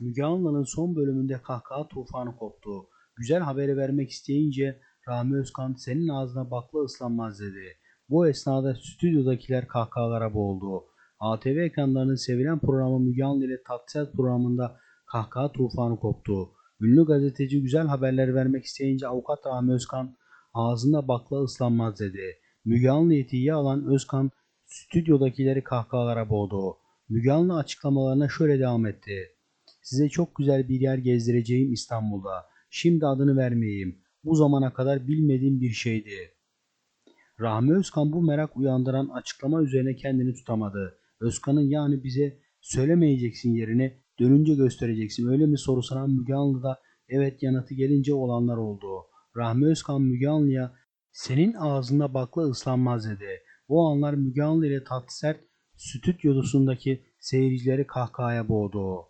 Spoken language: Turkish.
Müge Anlı'nın son bölümünde kahkaha tufanı koptu. Güzel haberi vermek isteyince Rami Özkan senin ağzına bakla ıslanmaz dedi. Bu esnada stüdyodakiler kahkahalara boğuldu. ATV ekranlarının sevilen programı Müge Anlı ile Tatsel programında kahkaha tufanı koptu. Ünlü gazeteci güzel haberler vermek isteyince avukat Rami Özkan ağzında bakla ıslanmaz dedi. Müge Anlı etiği alan Özkan stüdyodakileri kahkahalara boğdu. Müge Anlı açıklamalarına şöyle devam etti. Size çok güzel bir yer gezdireceğim İstanbul'da. Şimdi adını vermeyeyim. Bu zamana kadar bilmediğim bir şeydi. Rahmi Özkan bu merak uyandıran açıklama üzerine kendini tutamadı. Özkan'ın yani bize söylemeyeceksin yerine dönünce göstereceksin öyle mi sorusuna Müge Anlı da evet yanıtı gelince olanlar oldu. Rahmi Özkan Müge Anlı'ya senin ağzında bakla ıslanmaz dedi. O anlar Müge Anlı ile Tatlı Sert stüdyodusundaki seyircileri kahkahaya boğdu.